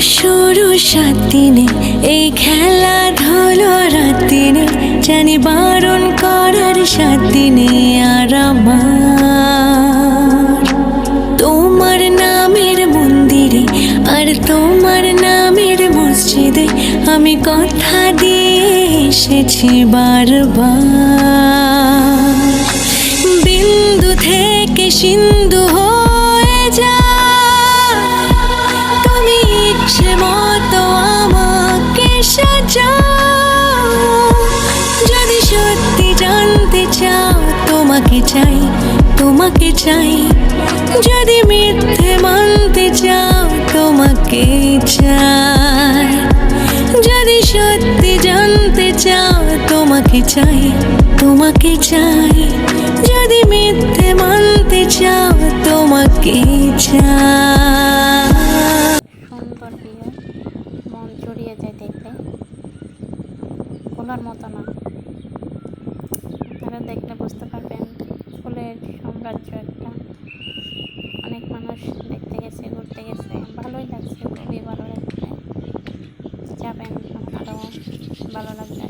শুরু সাত দিনে, এই খেলা ধুলো রাত দিনে, জানি বারণ করার সাত দিনে আর আমার। তোমার নামের মন্দিরে আর তোমার নামের মসজিদে আমি কথা দিয়ে এসেছি বারবার। বিন্দু থেকে সিন্ধু তোমাকে চাই তোমাকে চাই। যদি মিথ্যে মানতে চাও, তোমাকে চাই। যদি সত্যি জানতে চাও, তোমাকে চাই তোমাকে চাই। যদি মিথ্যে মানতে চাও, তোমাকে চাই। মন জড়িয়ে যায় দেখলে বলার মতো না। তারা দেখলে বুঝতে পারবেন, ফুলের সাম্রাজ্য একটা। অনেক মানুষ দেখতে গেছে, ঘুরতে গেছে। ভালোই লাগছে, খুবই ভালো লাগছে। যাবেন, আপনারাও ভালো লাগবে।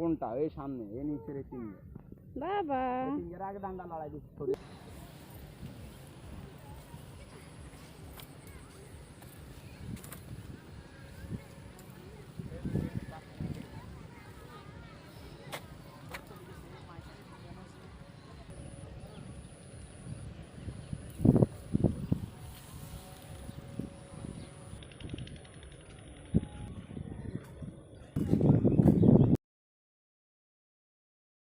কোনটা? এই সামনে এই নিচের এই তিনটে। বাবা। তিনটের আগে ডান্ডা লড়াই দিচ্ছে